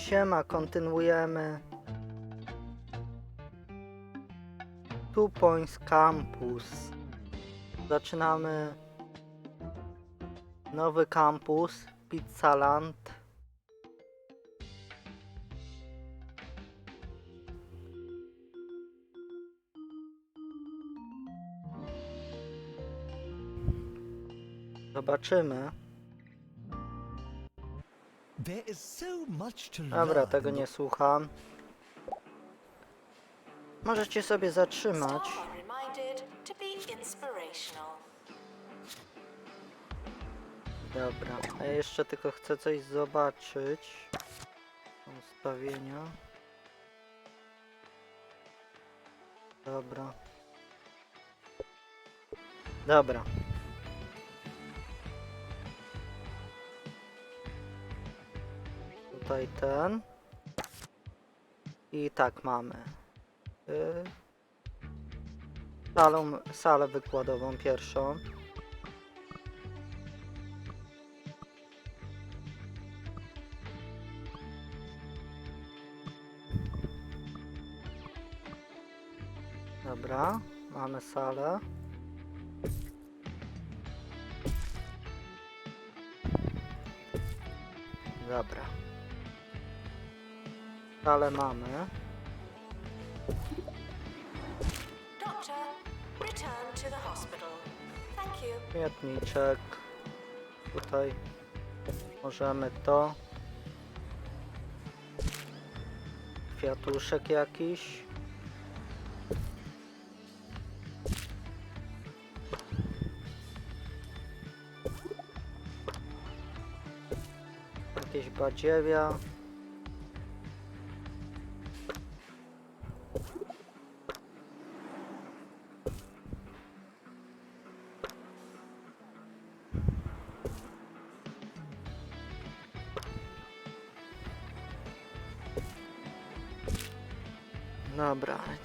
Siema, kontynuujemy. Two Points Campus. Zaczynamy nowy kampus Pizzaland. Zobaczymy. Dobra, tego nie słucham. Możecie sobie zatrzymać. Dobra, a ja jeszcze tylko chcę coś zobaczyć. Ustawienia. Dobra. Dobra. Tutaj ten. I tak mamy. Y... Salą, salę wykładową pierwszą. Dobra, mamy salę. Dobra. Salę mamy. Śmietniczek. Tutaj możemy to. Kwiatuszek jakiś. Jakieś badziewia.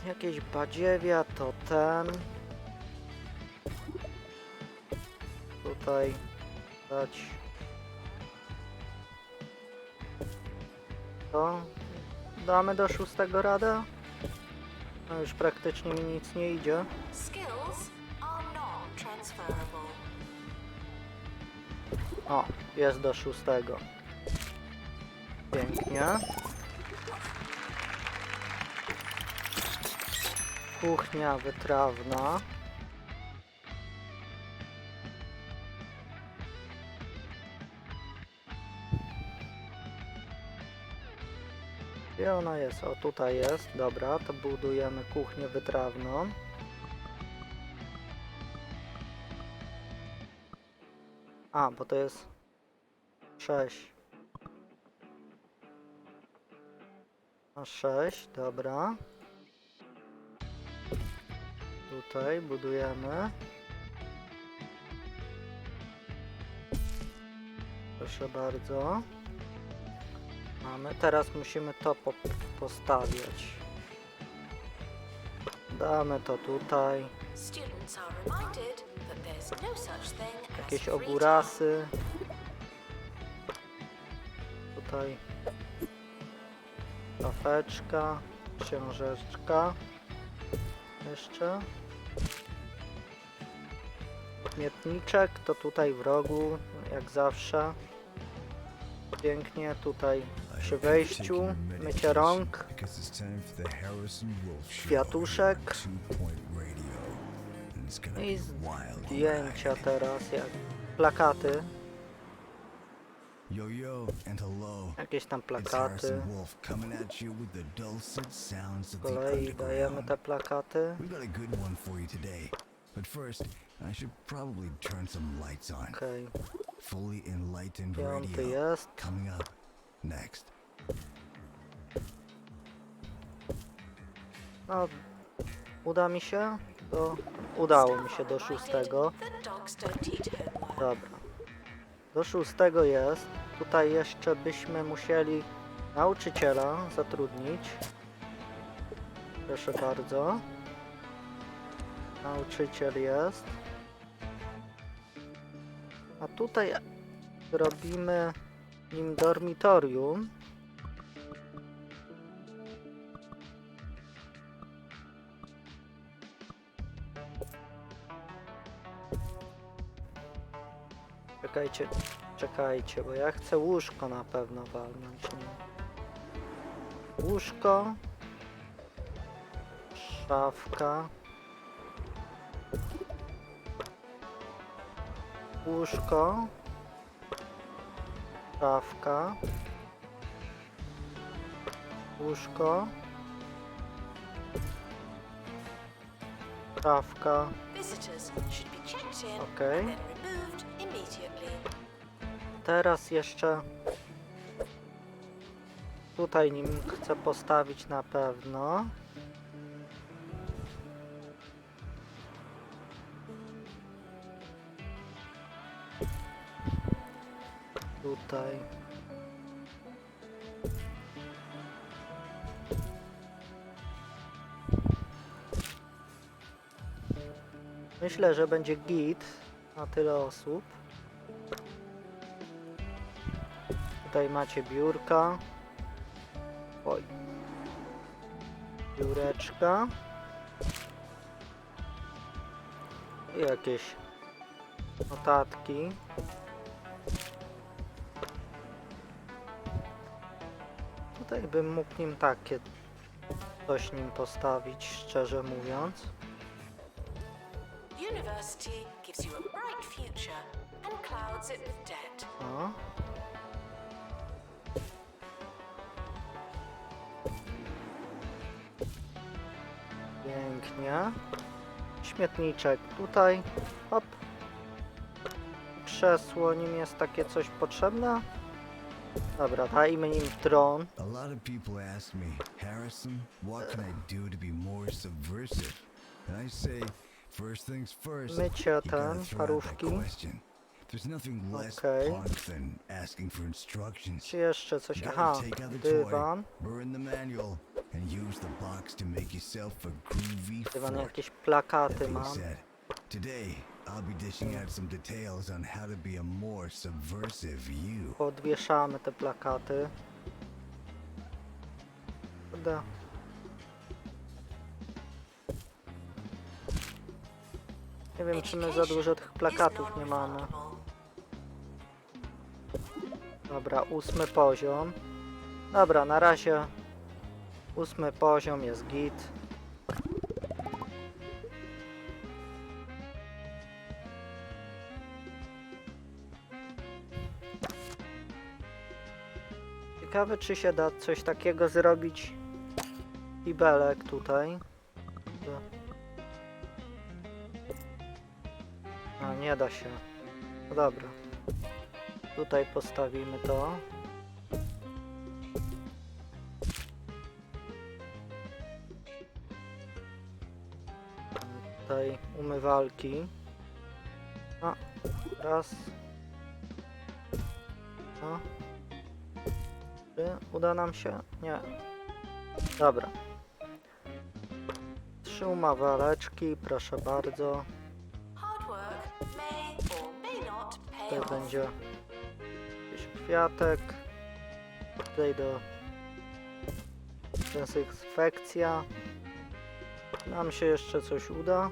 Jakieś badziewia to ten. Tutaj dać to. Damy do szóstego rada? No już praktycznie mi nic nie idzie. Skills are not transferable. O, jest do szóstego. Pięknie. Kuchnia wytrawna. Gdzie ona jest? O, tutaj jest. Dobra, to budujemy kuchnię wytrawną. A, bo to jest 6. A 6, dobra. Tutaj budujemy. Proszę bardzo. Mamy. Teraz musimy to po postawiać. Damy to tutaj. No Jakieś ogórasy. Tutaj szafeczka, książeczka. Jeszcze. Śmietniczek to tutaj w rogu, jak zawsze. Pięknie tutaj przy wejściu, mycie rąk, kwiatuszek i zdjęcia teraz, jak plakaty, Yo yo and hello. jakieś tam plakaty. Z kolei dajemy te plakaty. But first, I should probably turn some lights on. Okej, Fully enlightened piąty radio. jest. Coming up next. No, uda mi się? To udało mi się do szóstego. Dobra. Do szóstego jest. Tutaj jeszcze byśmy musieli nauczyciela zatrudnić. Proszę bardzo nauczyciel jest. A tutaj robimy im dormitorium. Czekajcie, czekajcie, bo ja chcę łóżko na pewno walnąć. Nie? Łóżko. Szafka. Łóżko. Szafka. Łóżko. Szafka. Visitors should be checked in Okay. and then removed immediately. Teraz jeszcze tutaj nim chcę postawić na pewno. Tutaj. Myślę, że będzie git na tyle osób. Tutaj macie biurka. Oj. Biureczka. I jakieś notatki. Tutaj bym mógł nim takie coś nim postawić, szczerze mówiąc. University gives you a bright future and clouds it with debt. O. Pięknie. Śmietniczek tutaj. Hop. Krzesło nim jest takie coś potrzebne. Dobra, dajmy nim tron. A lot of people ask me, Harrison, what can I do to be more subversive? And I say, first things first, Mycie ten, parówki. There's nothing less Okay. than asking for instructions. Czy jeszcze coś? Aha, dywan. burn the manual, and use the box to make yourself a groovy Dywan, jakieś plakaty mam. today I'll be dishing out some details on how to be a more subversive you. Podwieszamy te plakaty. Kurde. Nie wiem, czy my za dużo tych plakatów nie mamy. Dobra, ósmy poziom. Dobra, na razie ósmy poziom jest git. Ciekawe, czy się da coś takiego zrobić i belek tutaj. A, nie da się. No dobra. Tutaj postawimy to. Tutaj umywalki. A, raz. A. Uda nam się? Nie. Dobra. Trzy umywaleczki, proszę bardzo. Tutaj będzie jakiś kwiatek. Tutaj do dezynfekcja. Nam się jeszcze coś uda.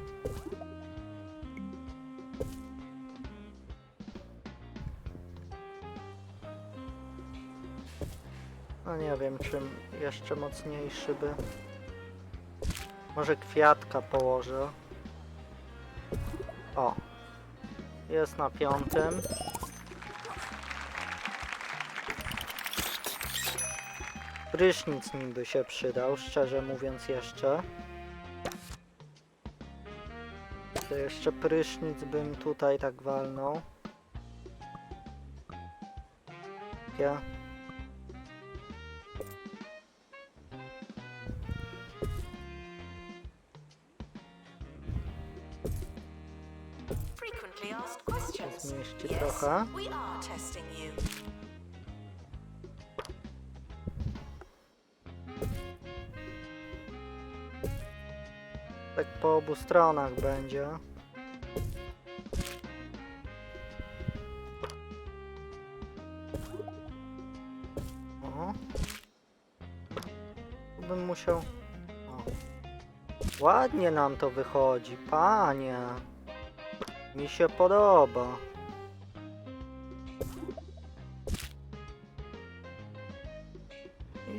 No nie wiem, czym jeszcze mocniejszy by. Może kwiatka położę. O. Jest na piątym. Prysznic nim by się przydał, szczerze mówiąc jeszcze. To jeszcze prysznic bym tutaj tak walnął. Ja. You. Tak po obu stronach będzie. Musiał... O. Ładnie nam to wychodzi, panie. Mi się podoba.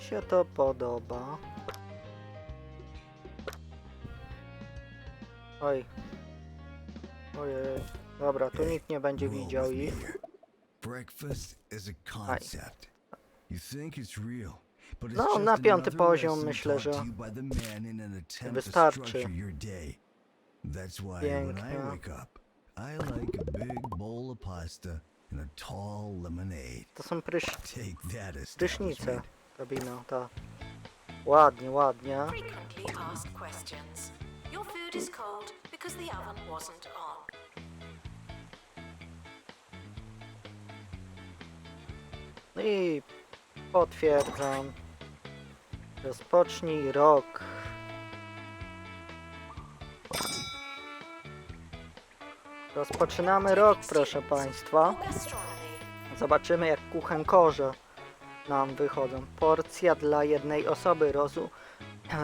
Się to podoba. Oj. Ojej. Dobra, tu nikt nie będzie widział ich. Breakfast is a concept. You think it's real, No, na piąty poziom myślę, że wystarczy. Pięknie. wake up, I like a big bowl of pasta and a tall lemonade. To są prysz... Prysznice. Robino, tak. Ładnie, ładnie. Frequently asked questions. Your food is cold because the oven wasn't on. I potwierdzam. Rozpocznij rok. Rozpoczynamy rok, proszę Państwa. Zobaczymy jak kuchenkorze nam wychodzą. Porcja dla jednej osoby. Rozu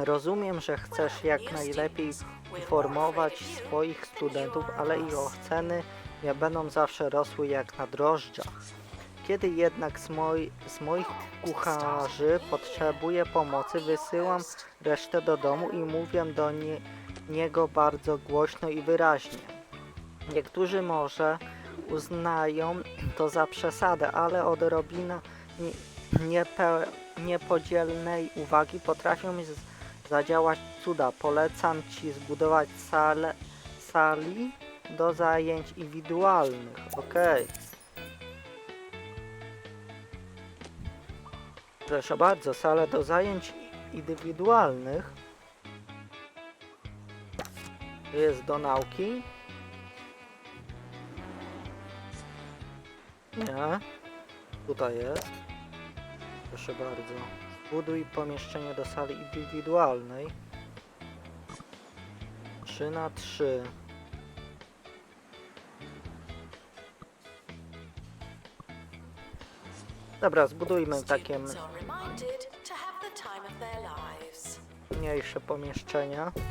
rozumiem, że chcesz jak najlepiej informować swoich studentów, ale ich oceny nie będą zawsze rosły jak na drożdżach. Kiedy jednak z, moi z moich kucharzy potrzebuję pomocy, wysyłam resztę do domu i mówię do nie niego bardzo głośno i wyraźnie. Niektórzy może uznają to za prsadę, ale odrobina niepe, niepodzielnej uwagi potrafią zadziałać cuda. Polecam Ci zbudować salę, sali do zajęć indywidualnych. Okej. Proszę bardzo, salę do zajęć indywidualnych. Jest do nauki. Nie. Tutaj jest. Proszę bardzo. Zbuduj pomieszczenie do sali indywidualnej. 3 na 3. Dobra, zbudujmy takie Students are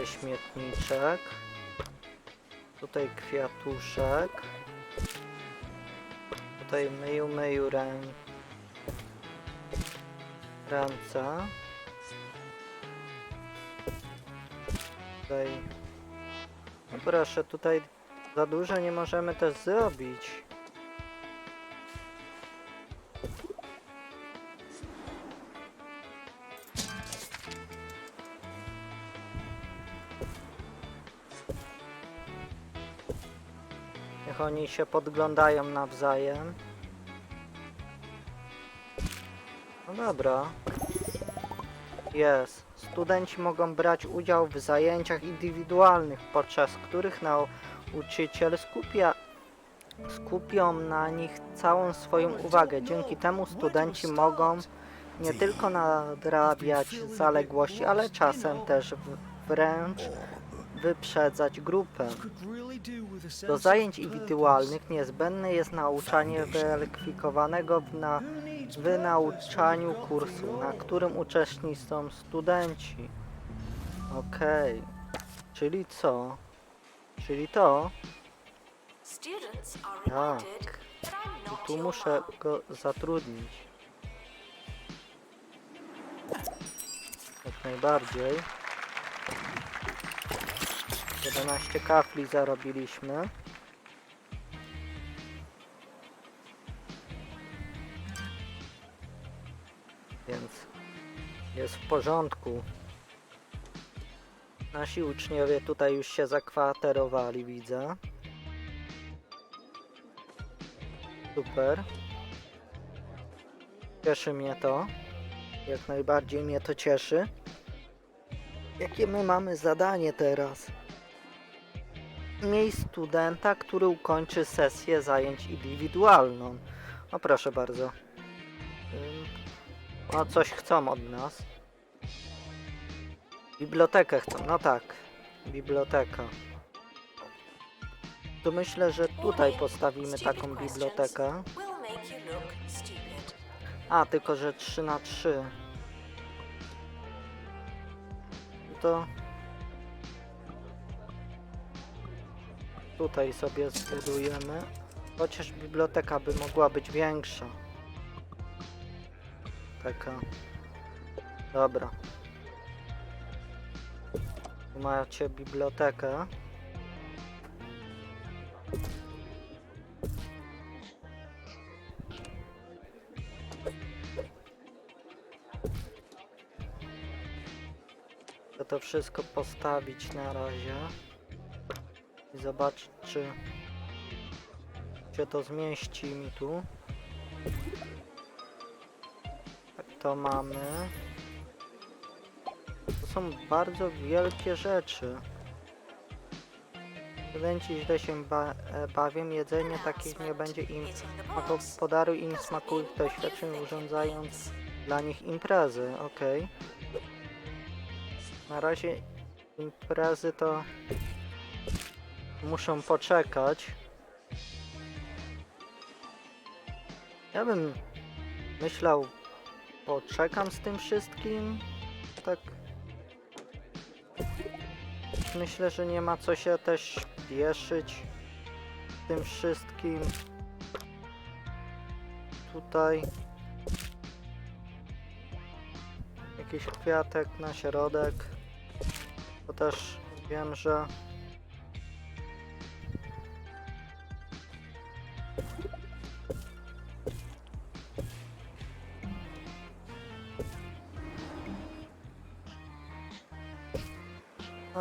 Tutaj śmietniczek. Tutaj kwiatuszek. Tutaj myju, myju rę... ręce. Tutaj no proszę, tutaj za dużo nie możemy też zrobić. Oni się podglądają nawzajem. No dobra. Jest. Studenci mogą brać udział w zajęciach indywidualnych, podczas których nauczyciel skupia, skupią na nich całą swoją uwagę. Dzięki temu studenci mogą nie tylko nadrabiać zaległości, ale czasem też wręcz wyprzedzać grupę. Do zajęć indywidualnych niezbędne jest nauczanie wykwalifikowanego w na wynauczaniu kursu, na którym uczestniczą studenci. Okej. Czyli co? Czyli to? Tak. I tu muszę go zatrudnić. Jak najbardziej. 11 kafli zarobiliśmy. Więc jest w porządku. Nasi uczniowie tutaj już się zakwaterowali, widzę. Super. Cieszy mnie to. Jak najbardziej mnie to cieszy. Jakie my mamy zadanie teraz? Miej studenta, który ukończy sesję zajęć indywidualną. No proszę bardzo. No coś chcą od nas. Bibliotekę chcą, no tak. Biblioteka. To myślę, że tutaj postawimy taką bibliotekę. A, tylko że 3 na 3. To tutaj sobie zbudujemy. Chociaż biblioteka by mogła być większa. Taka. Dobra. Tu macie bibliotekę. To wszystko postawić na razie i zobaczyć, czy się to zmieści mi tu. Tak to mamy. To są bardzo wielkie rzeczy. Studenci źle się ba e, bawią, jedzenie takich nie będzie im podaruj im smaku doświadczeń urządzając dla nich imprezy, okej. Na razie imprezy to muszą poczekać. Ja bym myślał, poczekam z tym wszystkim. Tak. Myślę, że nie ma co się też spieszyć z tym wszystkim. Tutaj jakiś kwiatek na środek. To też wiem, że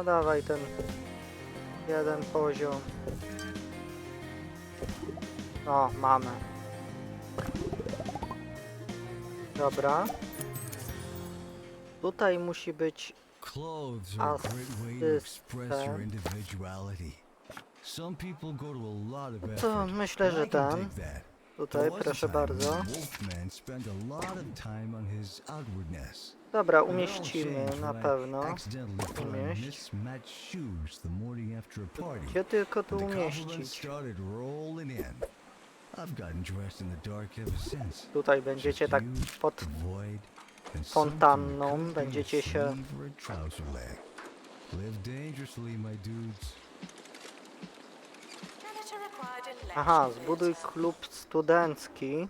dawaj ten jeden poziom. O, mamy. Dobra. Tutaj musi być Clothes are a great way to express your Assistant. individuality. Some people go to a lot of effort. to myślę, że ten. Tutaj, proszę bardzo. Wolfman spent a lot of time on his outwardness. Dobra, all umieścimy na pewno. Umieść. Gdzie tylko tu umieścić? Tutaj będziecie tak pod fontanną będziecie się- Aha, zbuduj klub studencki.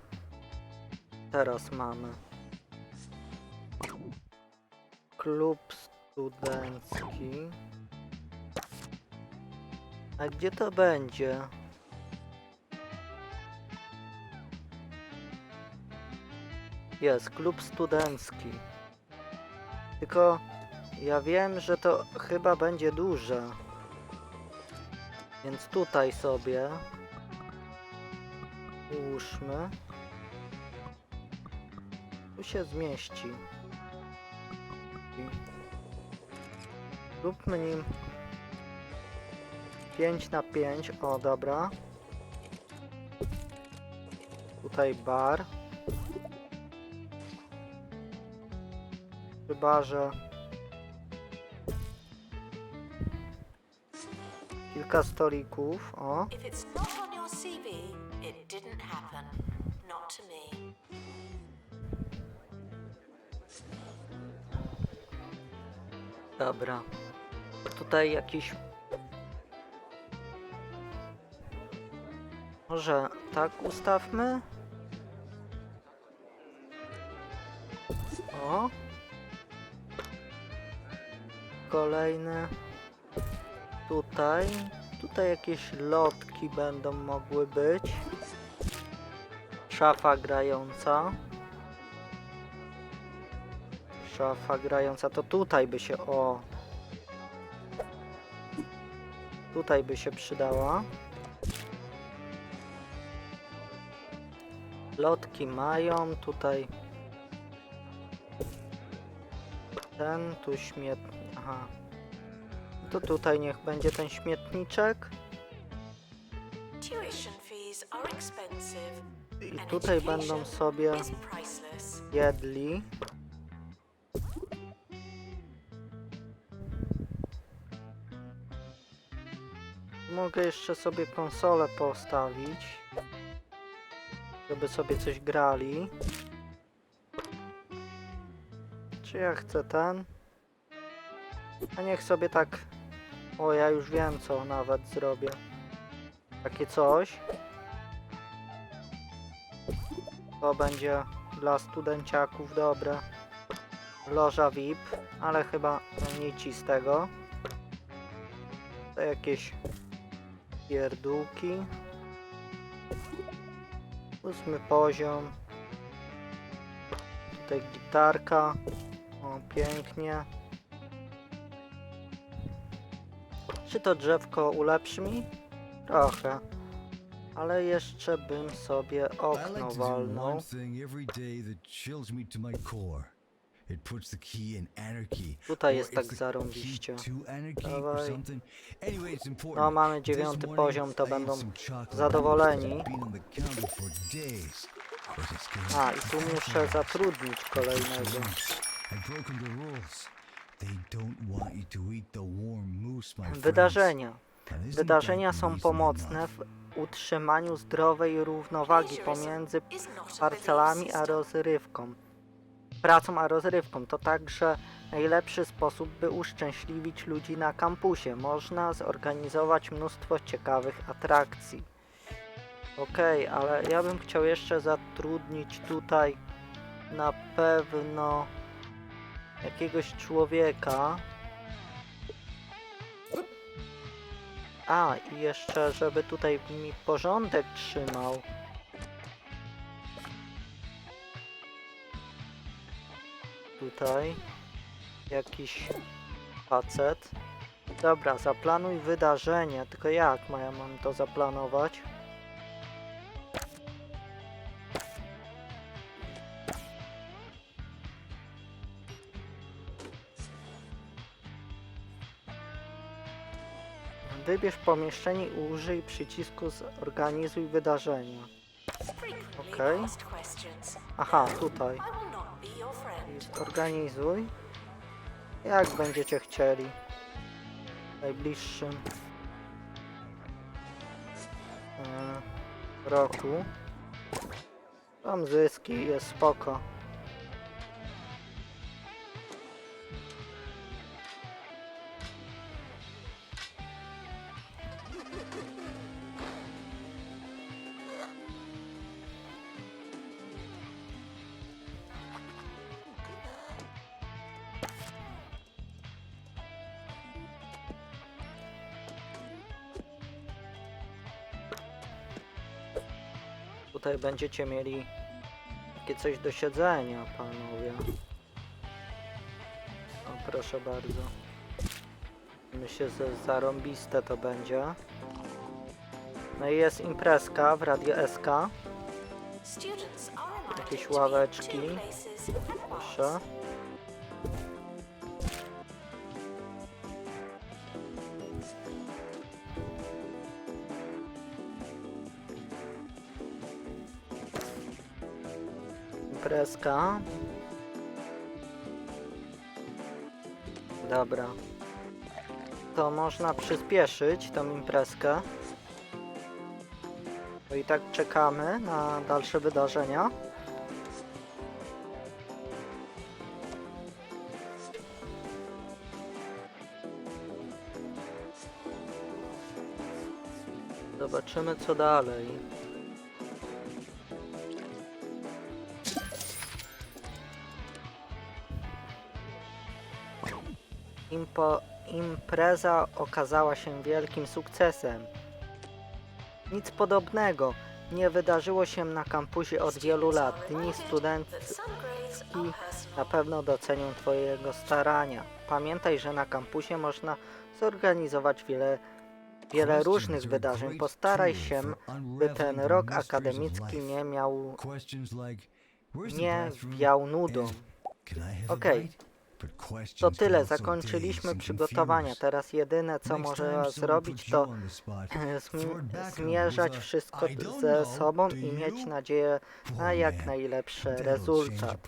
Teraz mamy. Klub studencki. A gdzie to będzie? Jest, klub studencki. Tylko ja wiem, że to chyba będzie duże. Więc tutaj sobie Ułóżmy. Tu się zmieści. Róbmy nim 5 na 5. O, dobra. Tutaj bar. Przy barze kilka stolików. O. Dobra. Tutaj jakiś. Może tak ustawmy? O. Kolejne. Tutaj. Tutaj jakieś lotki będą mogły być. Szafa grająca. Szafa grająca to tutaj by się o. Tutaj by się przydała. Lotki mają, tutaj ten, tu śmietnik. Aha. To tutaj niech będzie ten śmietniczek. I tutaj będą sobie jedli. Mogę jeszcze sobie konsolę postawić, żeby sobie coś grali. Czy ja chcę ten? A niech sobie tak... O, ja już wiem co nawet zrobię. takie coś. To będzie dla studenciaków dobre. Loża VIP, ale chyba nic z tego. To jakieś pierdółki. Ósmy poziom. Tutaj gitarka. O, pięknie. Czy to drzewko ulepszy mi? Trochę. Ale jeszcze bym sobie okno walnął. It puts the key in anarchy. Tutaj jest tak zarąbiście. Dawaj. something. Anyway, it's important. No mamy dziewiąty poziom, to będą zadowoleni. because it's been on the counter for days. But it's getting A, i tu muszę zatrudnić kolejnego. I've broken the rules. They don't want you to eat the warm moose, my friends. Wydarzenia. Wydarzenia są pomocne w utrzymaniu zdrowej równowagi pomiędzy Is not a parcelami a rozrywką. Pracą a rozrywką to także najlepszy sposób, by uszczęśliwić ludzi na kampusie. Można zorganizować mnóstwo ciekawych atrakcji. Okej, ale ja bym chciał jeszcze zatrudnić tutaj na pewno jakiegoś człowieka. A, i jeszcze, żeby tutaj mi porządek trzymał. Tutaj jakiś facet. Dobra, zaplanuj wydarzenie. Tylko jak ma- ja mam to zaplanować? Wybierz pomieszczenie i użyj przycisku zorganizuj wydarzenia. Frequently Okay. Aha, tutaj. Zorganizuj. Jak będziecie chcieli. W najbliższym e, roku. Mam zyski, jest spoko. Tutaj będziecie mieli takie coś do siedzenia, panowie. O, proszę bardzo. Myślę, że zarąbiste to będzie. No i jest imprezka w Radio SK. Jakieś ławeczki. Proszę. Imprezka. Dobra. To można przyspieszyć tą imprezkę. Bo i tak czekamy na dalsze wydarzenia. Zobaczymy co dalej. Impreza okazała się wielkim sukcesem. Nic podobnego nie wydarzyło się na kampusie od wielu lat. Dni studenckie na pewno docenią Twojego starania. Pamiętaj, że na kampusie można zorganizować wiele, wiele różnych wydarzeń. Postaraj się, by ten rok akademicki nie miał, Questions like, "Where's the nie bathroom?" wiał nudą. and "Can I have a Okej. bite?" To tyle, zakończyliśmy przygotowania. Teraz jedyne co może zrobić to zmierzać wszystko "I don't ze sobą i mieć you?" nadzieję na jak najlepszy rezultat.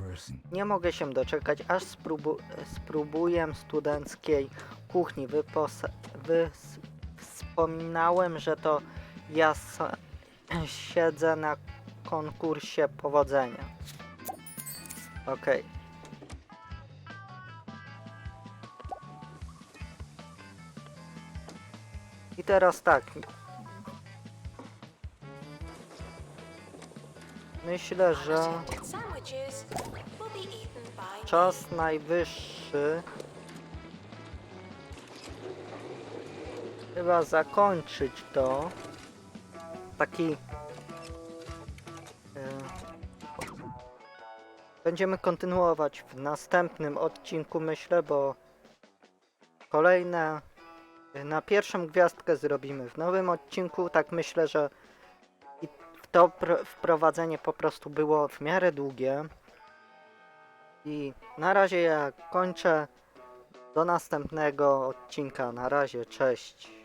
Nie mogę się doczekać, aż spróbu spróbuję studenckiej kuchni. Wypos wys wspominałem, że to ja siedzę na konkursie powodzenia. Okej. I teraz tak. Myślę, że czas najwyższy chyba zakończyć to. Taki e, Będziemy kontynuować w następnym odcinku, myślę, bo kolejne na pierwszą gwiazdkę zrobimy w nowym odcinku. Tak myślę, że to pr- wprowadzenie po prostu było w miarę długie. I na razie ja kończę. Do następnego odcinka. Na razie, cześć.